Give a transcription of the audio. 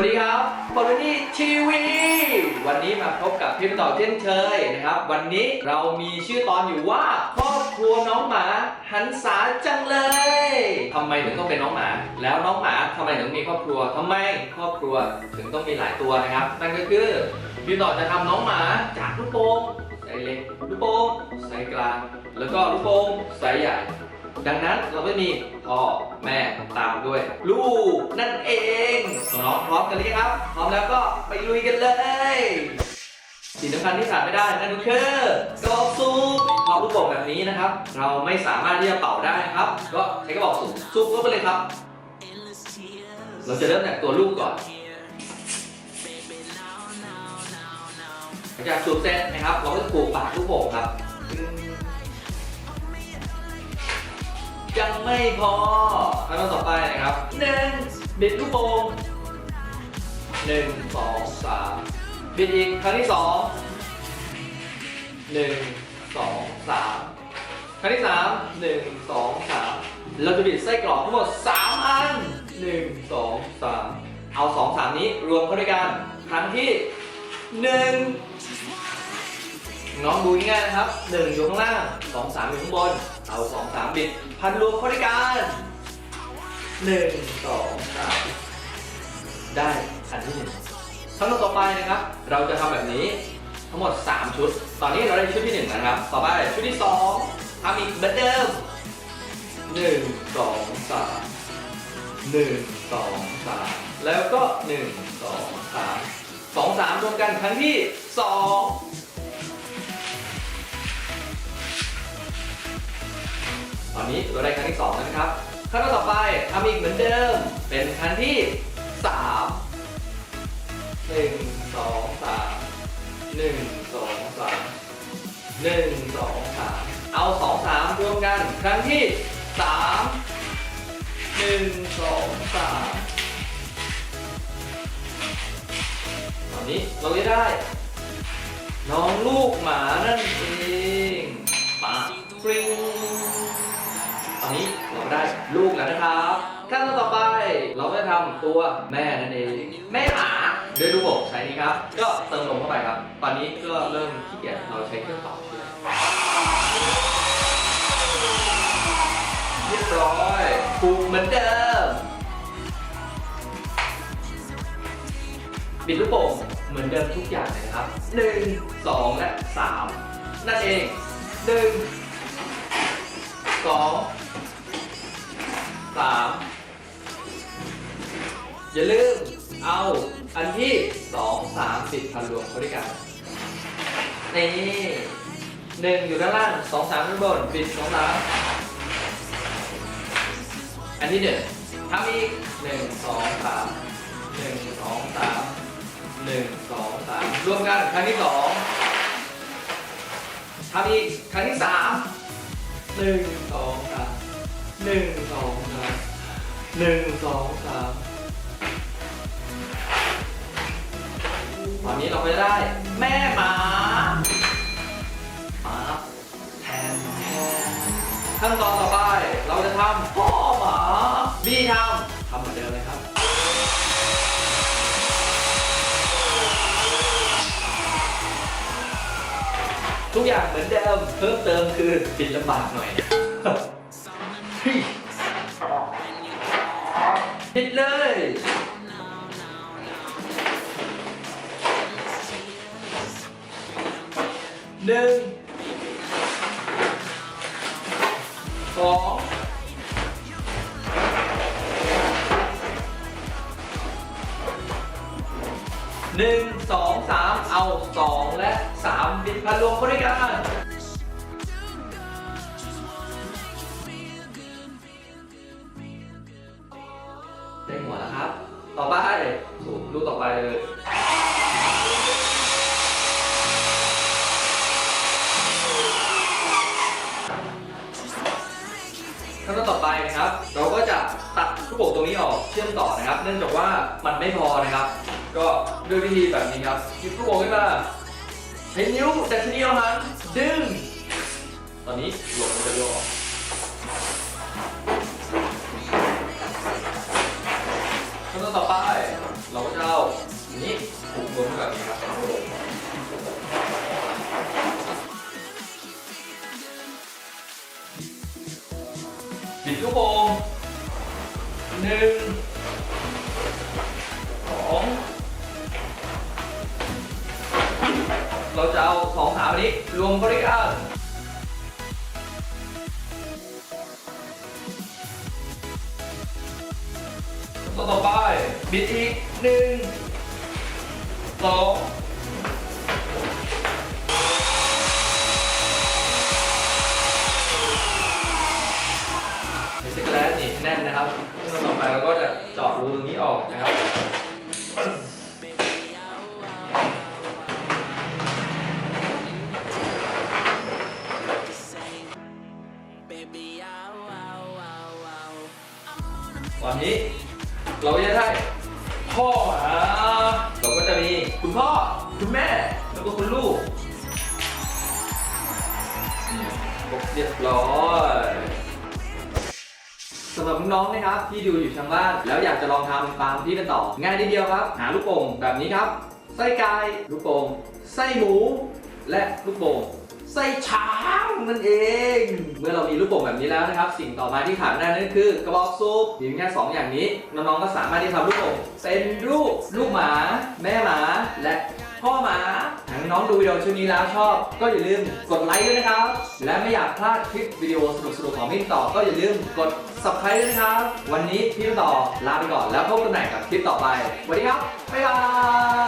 วัสดีครับบอลนี่ทีวี วันนี้มาพบกับพี่ต่อเช่นเคยนะครับ วันนี้เรามีชื่อตอนอยู่ว่าครอบครัวน้องหมาหันษาจังเลยทำไมถึงต้องเป็นน้องหมา แล้วน้องหมาทำไมถึงมีครอบครัวทำไมครอบครัวถึงต้องมีหลายตัวนะครับ นั่นก็คือพี่ต่อจะทำน้องหมาจากลูกโป่งไซส์เล็กลูกโป่งไซส์กลาง แล้วก็ลูกโป่งไซส์ใหญ่ ดังนั้นเราก็มีพ่อแม่ตามด้วย ลูกนั่นเองน้องพร้อมกันหรือยังครับ พร้อมแล้วก็ไปลุยกันเลยสิ่งสำคัญที่ขาดไม่ได้นั่นก็คือกระบอกสูบพอลูกโป่งแบบนี้นะครับ เราไม่สามารถที่จะเป่าได้นะครับ ก็ใช้กระบอกสูบสูบเข้าไปเลยครับ เราจะเริ่มจากตัวลูกก่อนหลังจากสูบเสร็จนะครับ เราก็จะปูปากลูกโป่งครับ ยังไม่พอขั้นตอนต่อไปนะครับหนึ่งบิดลูกโป่งหนึ่งสองสามบิดอีกครั้งที่สองหนึ่งสองสามครั้งที่สามหนึ่งสองสามเราจะบิดไส้กรอกทั้งหมดสามอันหนึ่งสองสามเอาสองสามนี้รวมเข้าด้วยกันครั้งที่หนึ่งน้องดูง่ายนะครับหนึ่งอยู่ข้างล่างสองสามอยู่ข้างบน เอาสองสามบิดพันรวมเข้าด้วยกันหนึ่งสองสามได้อันที่หนึ่งขั้นตอนต่อไปนะครับ เราจะทำแบบนี้ทั้งหมด 3 ชุด ตอนนี้เราได้ชุดที่ 1 นะครับ ต่อไปชุดที่2ทำอีกเหมือนเดิม 1 2 3 1 2 3 แล้วก็ 1 2 3 2 3รวมกันครั้งที่ 2 อนนี้เราได้ครั้งที่สองแล้วนะครับขั้นตอนต่อไปทำอีกเหมือนเดิม เป็นครั้งที่สามหนึ่งสองสามหนึ่งสองสามหนึ่งสองสามเอาสองสามรวมกัน ครั้งที่สามหนึ่งสองสามตอนนี้เราจะได้ น้องลูกหมานั่นเอง แล้วนะครับ ขั้นตอนต่อไปเราก็จะทำตัวแม่นั่นเอง แม่หมาด้วยลูกโป่งใช้นี้ครับ ก็เติมลมเข้าไปครับ ตอนนี้ก็เริ่มขี้เกียจเราใช้เครื่องเป่าเฉยเรียบร้อยผูกเหมือนเดิมบิดลูกโป่งเหมือนเดิมทุกอย่างเลยครับหนึ่งสองและสามนั่นเองหนึ่ง สามอย่าลืมเอาอันที่สองสามบิดพันรวมเข้าด้วยกันนี่หนึ่งอยู่ด้านล่างสองสามด้านบนบิดสองสามอันที่หนึ่งทำอีกหนึ่งสองสามหนึ่งสองสามหนึ่งสองสามรวมกันครั้งที่สองทำอีกครั้งที่สามหนึ่งสอง หนึ่งสองสามหนึ่งสองสามตอนนี้เราก็จะได้แม่หมาหมาแทนแทนขั้นตอนต่อไปเราจะทำพ่อหมาบีทำทำเหมือนเดิมเลยครับทุกอย่างเหมือนเดิมเพิ่มเติมคือปิดลำบากหน่อย ปิดเลยหนึ่งสองหนึ่งสองสามเอาสองและสามบิดพันรวมเข้าด้วยกัน ต่อไปสูบลูกต่อไปเลยขั้นตอนต่อไปนะครับ เราก็จะตัดลูกโป่งตรงนี้ออกเชื่อมต่อนะครับ เนื่องจากว่ามันไม่พอนะครับ ก็ด้วยวิธีแบบนี้ครับหยิบลูกโป่งขึ้นมาใช้นิ้วแต่ชนิดเดียวหันดึง ตอนนี้หลวมันจะโยกออก ต่อไป เราก็จะเอานี้ผูกรวมกับนี้ครับเป็นตัวบิดลูกโป่งหนึ่งสองเราจะเอาสองสามนี้รวมกันด้วกันต่อไป บิดอีกหนึ่งสองในสกแลตนี่แน่นนะครับต่อไปเราก็จะเจาะรูตรงนี้ออกนะครับตอนนี้เราจะได้ พ่อหมาเราก็จะมีคุณพ่อ คุณแม่ แล้วก็คุณลูกครบเรียบร้อยสำหรับน้องๆนะครับที่ดูอยู่ทางบ้านแล้วอยากจะลองทำตามพี่เป็นต่อ ง่ายนิดเดียวครับ หาลูกโป่งแบบนี้ครับ ไส้ไก่ลูกโป่งไส้หมู และลูกโป่ง ไส้ช้างนั่นเอง เมื่อเรามีลูกโป่งแบบนี้แล้วนะครับ สิ่งต่อมาที่ขาดไม่ได้นั่นคือกระบอกซุปมีแค่สองอย่างนี้น้องๆก็สามารถที่จะทำลูกโป่งเป็นรูปลูกหมา แม่หมาและพ่อหมาหากน้องๆดูวิดีโอชุดนี้แล้วชอบ ก็อย่าลืมกดไลค์ด้วยนะครับ และไม่อยากพลาดคลิปวิดีโอสนุกๆของพี่ต่อก็อย่าลืมกด subscribe ด้วยนะครับ วันนี้พี่ต่อลาไปก่อนแล้วพบกันใหม่กับคลิปต่อไปสวัสดีครับบ๊ายบาย